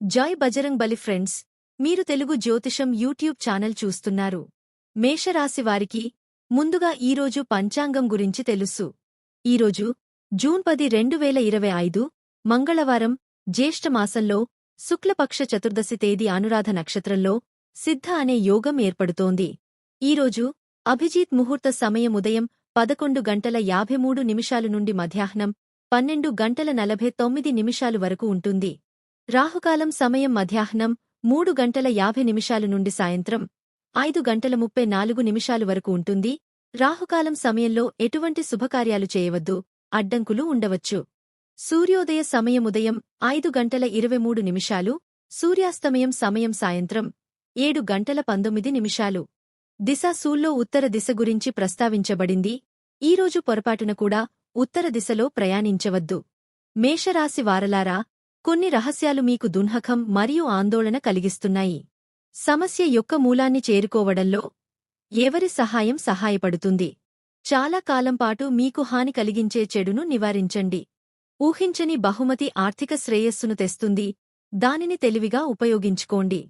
జై బజరంగ్ బలి ఫ్రెండ్స్ మీరు తెలుగు జ్యోతిషం యూట్యూబ్ ఛానల్ చూస్తున్నారు. మేషరాశి వారికి ముందుగా ఈరోజు పంచాంగం గురించి తెలుసు. ఈరోజు జూన్ పది రెండు వేల ఇరవై ఐదు మంగళవారం జ్యేష్ఠమాసంలో శుక్లపక్ష చతుర్దశి తేదీ అనురాధ నక్షత్రంలో సిద్ధ అనే యోగం ఏర్పడుతోంది. ఈరోజు అభిజిత్ ముహూర్త సమయం ఉదయం పదకొండు గంటల యాభై మూడు నిమిషాలు నుండి మధ్యాహ్నం పన్నెండు గంటల నలభై తొమ్మిది నిమిషాలు వరకు ఉంటుంది. రాహుకాలం సమయం మధ్యాహ్నం మూడు గంటల యాభై నిమిషాలు నుండి సాయంత్రం ఐదు గంటల ముప్పై నాలుగు నిమిషాలు వరకు ఉంటుంది. రాహుకాలం సమయంలో ఎటువంటి శుభకార్యాలు చేయవద్దు అడ్డంకులు ఉండవచ్చు. సూర్యోదయ సమయం ఉదయం ఐదు గంటల ఇరవై మూడు నిమిషాలు సూర్యాస్తమయం సమయం సాయంత్రం ఏడు గంటల పంతొమ్మిది నిమిషాలు. దిశ సూల్లో ఉత్తర దిశ గురించి ప్రస్తావించబడింది. ఈరోజు పొరపాటున కూడా ఉత్తర దిశలో ప్రయాణించవద్దు. మేషరాశి వారలారా కొన్ని రహస్యాలు మీకు దున్హకం మరియు ఆందోళన కలిగిస్తున్నాయి. సమస్య యొక్క మూలాన్ని చేరుకోవడంలో ఎవరి సహాయం సహాయపడుతుంది? చాలా కాలంపాటు మీకు హాని కలిగించే చెడును నివారించండి. ఊహించని బహుమతి ఆర్థిక శ్రేయస్సును తెస్తుంది. దానిని తెలివిగా ఉపయోగించుకోండి.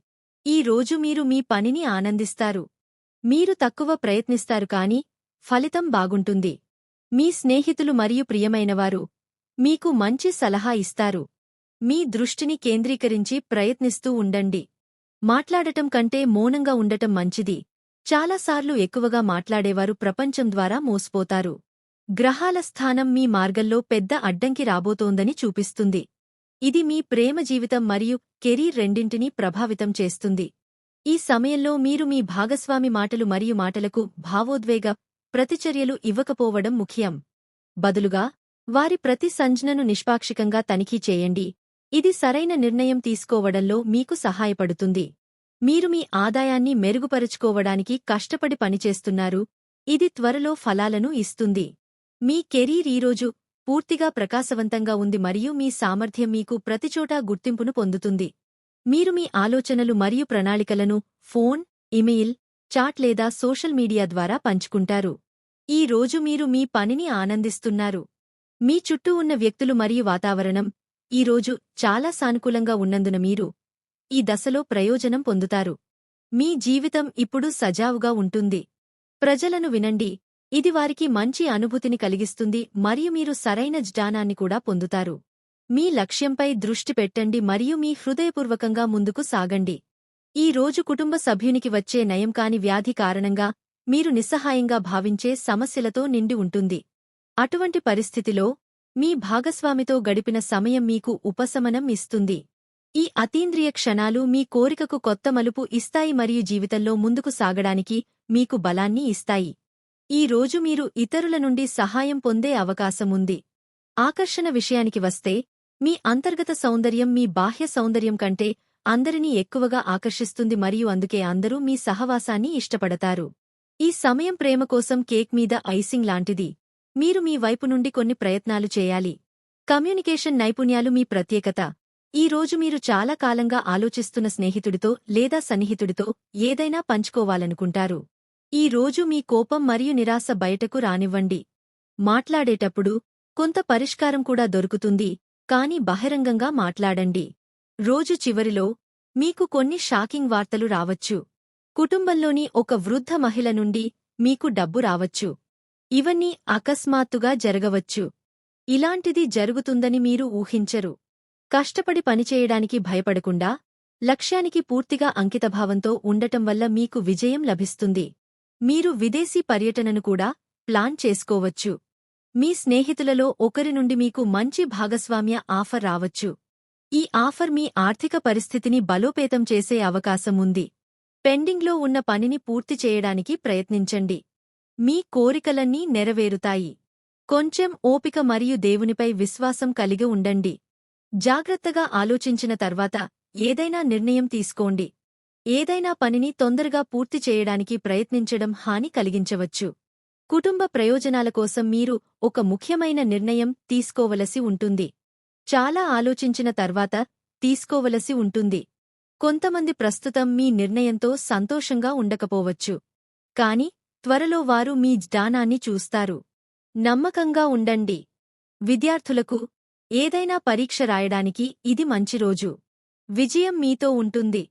ఈ రోజు మీరు మీ పనిని ఆనందిస్తారు. మీరు తక్కువ ప్రయత్నిస్తారు కాని ఫలితం బాగుంటుంది. మీ స్నేహితులు మరియు ప్రియమైనవారు మీకు మంచి సలహా ఇస్తారు. మీ దృష్టిని కేంద్రీకరించి ప్రయత్నిస్తూ ఉండండి. మాట్లాడటం కంటే మౌనంగా ఉండటం మంచిది. చాలాసార్లు ఎక్కువగా మాట్లాడేవారు ప్రపంచం ద్వారా మోసపోతారు. గ్రహాల స్థానం మీ మార్గంలో పెద్ద అడ్డంకి రాబోతోందని చూపిస్తుంది. ఇది మీ ప్రేమ జీవితం మరియు కెరీర్ రెండింటినీ ప్రభావితం చేస్తుంది. ఈ సమయంలో మీరు మీ భాగస్వామి మాటలు మరియు మాటలకు భావోద్వేగ ప్రతిచర్యలు ఇవ్వకపోవడం ముఖ్యం. బదులుగా వారి ప్రతి సంజ్ఞను నిష్పాక్షికంగా తనిఖీ చేయండి. ఇది సరైన నిర్ణయం తీసుకోవడంలో మీకు సహాయపడుతుంది. మీరు మీ ఆదాయాన్ని మెరుగుపరుచుకోవడానికి కష్టపడి పనిచేస్తున్నారు. ఇది త్వరలో ఫలాలను ఇస్తుంది. మీ కెరీర్ ఈరోజు పూర్తిగా ప్రకాశవంతంగా ఉంది మరియు మీ సామర్థ్యం మీకు ప్రతిచోటా గుర్తింపును పొందుతుంది. మీరు మీ ఆలోచనలు మరియు ప్రణాళికలను ఫోన్ ఇమెయిల్ చాట్ లేదా సోషల్ మీడియా ద్వారా పంచుకుంటారు. ఈ రోజు మీరు మీ పనిని ఆనందిస్తున్నారు. మీ చుట్టూ ఉన్న వ్యక్తులు మరియు వాతావరణం ఈరోజు చాలా సానుకూలంగా ఉన్నందున మీరు ఈ దశలో ప్రయోజనం పొందుతారు. మీ జీవితం ఇప్పుడు సజావుగా ఉంటుంది. ప్రజలను వినండి. ఇది వారికి మంచి అనుభూతిని కలిగిస్తుంది. మరియు మీరు సరైన జ్ఞానాన్ని కూడా పొందుతారు. మీ లక్ష్యంపై దృష్టి పెట్టండి. మరియు మీ హృదయపూర్వకంగా ముందుకు సాగండి. ఈ రోజు కుటుంబ సభ్యునికి వచ్చే నయం కాని వ్యాధి కారణంగా మీరు నిస్సహాయంగా భావించే సమస్యలతో నిండి ఉంటుంది. అటువంటి పరిస్థితిలో మీ భాగస్వామితో గడిపిన సమయం మీకు ఉపశమనం ఇస్తుంది. ఈ అతీంద్రియ క్షణాలు మీ కోరికకు కొత్త మలుపు ఇస్తాయి మరియు జీవితంలో ముందుకు సాగడానికి మీకు బలాన్ని ఇస్తాయి. ఈ రోజు మీరు ఇతరుల నుండి సహాయం పొందే అవకాశముంది ఆకర్షణ విషయానికి వస్తే మీ అంతర్గత సౌందర్యం మీ బాహ్య సౌందర్యం కంటే అందరినీ ఎక్కువగా ఆకర్షిస్తుంది మరియు అందుకే అందరూ మీ సహవాసాన్ని ఇష్టపడతారు. ఈ సమయం ప్రేమ కోసం కేక్ మీద ఐసింగ్ లాంటిది. మీరు మీ వైపు నుండి కొన్ని ప్రయత్నాలు చేయాలి. కమ్యూనికేషన్ నైపుణ్యాలు మీ ప్రత్యేకత. ఈ రోజు మీరు చాలా కాలంగా ఆలోచిస్తున్న స్నేహితుడితో లేదా సన్నిహితుడితో ఏదైనా పంచుకోవాలనుకుంటారు. ఈ రోజు మీ కోపం మరియు నిరాశ బయటకు రానివ్వండి. మాట్లాడేటప్పుడు కొంత పరిష్కారం కూడా దొరుకుతుంది కాని బహిరంగంగా మాట్లాడండి. రోజు చివరిలో మీకు కొన్ని షాకింగ్ వార్తలు రావచ్చు. కుటుంబంలోని ఒక వృద్ధ మహిళ నుండి మీకు డబ్బు రావచ్చు. ఇవన్నీ అకస్మాత్తుగా జరగవచ్చు. ఇలాంటిది జరుగుతుందని మీరు ఊహించరు. కష్టపడి పనిచేయడానికి భయపడకుండా లక్ష్యానికి పూర్తిగా అంకితభావంతో ఉండటం వల్ల మీకు విజయం లభిస్తుంది. మీరు విదేశీ పర్యటనను కూడా ప్లాన్ చేసుకోవచ్చు. మీ స్నేహితులలో ఒకరి నుండి మీకు మంచి భాగస్వామ్య ఆఫర్ రావచ్చు. ఈ ఆఫర్ మీ ఆర్థిక పరిస్థితిని బలోపేతం చేసే అవకాశం ఉంది. పెండింగ్లో ఉన్న పనిని పూర్తి చేయడానికి ప్రయత్నించండి. మీ కోరికలన్నీ నెరవేరుతాయి. కొంచెం ఓపిక మరియు దేవునిపై విశ్వాసం కలిగి ఉండండి. జాగ్రత్తగా ఆలోచించిన తర్వాత ఏదైనా నిర్ణయం తీసుకోండి. ఏదైనా పనిని తొందరగా పూర్తి చేయడానికి ప్రయత్నించడం హాని కలిగించవచ్చు. కుటుంబ ప్రయోజనాల కోసం మీరు ఒక ముఖ్యమైన నిర్ణయం తీసుకోవలసి ఉంటుంది. చాలా ఆలోచించిన తర్వాత తీసుకోవలసి ఉంటుంది. కొంతమంది ప్రస్తుతం మీ నిర్ణయంతో సంతోషంగా ఉండకపోవచ్చు. కాని త్వరలో వారు మీ జ్ఞానాన్ని చూస్తారు. నమ్మకంగా ఉండండి. విద్యార్థులకు ఏదైనా పరీక్ష రాయడానికి ఇది మంచి రోజు. విజయం మీతో ఉంటుంది.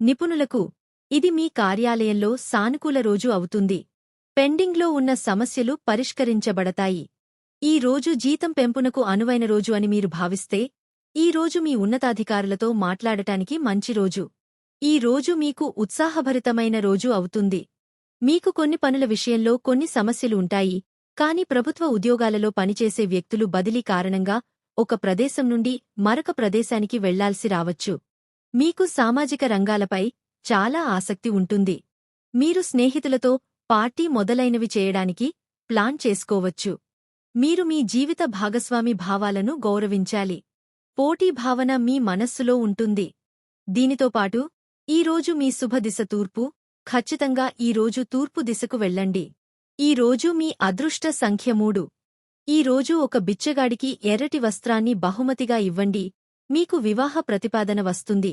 నిపుణులకు ఇది మీ కార్యాలయంలో సానుకూల రోజు అవుతుంది. పెండింగ్లో ఉన్న సమస్యలు పరిష్కరించబడతాయి. ఈ రోజు జీతం పెంపునకు అనువైన రోజు అని మీరు భావిస్తే ఈ రోజు మీ ఉన్నతాధికారులతో మాట్లాడటానికి మంచి రోజు. ఈ రోజు మీకు ఉత్సాహభరితమైన రోజు అవుతుంది. మీకు కొన్ని పనుల విషయంలో కొన్ని సమస్యలు ఉంటాయి కాని ప్రభుత్వ ఉద్యోగాలలో పనిచేసే వ్యక్తులు బదిలీ కారణంగా ఒక ప్రదేశం నుండి మరొక ప్రదేశానికి వెళ్ళాల్సి రావచ్చు. మీకు సామాజిక రంగాలపై చాలా ఆసక్తి ఉంటుంది. మీరు స్నేహితులతో పార్టీ మొదలైనవి చేయడానికి ప్లాన్ చేసుకోవచ్చు. మీరు మీ జీవిత భాగస్వామి భావాలను గౌరవించాలి. పోటీ భావన మీ మనస్సులో ఉంటుంది. దీనితో పాటు ఈరోజు మీ శుభదిశ తూర్పు ఖచ్చితంగా ఈరోజు తూర్పు దిశకు వెళ్ళండి. ఈ రోజు మీ అదృష్ట సంఖ్య మూడు. ఈ రోజు ఒక బిచ్చగాడికి ఎర్రటి వస్త్రాన్ని బహుమతిగా ఇవ్వండి. మీకు వివాహ ప్రతిపాదన వస్తుంది.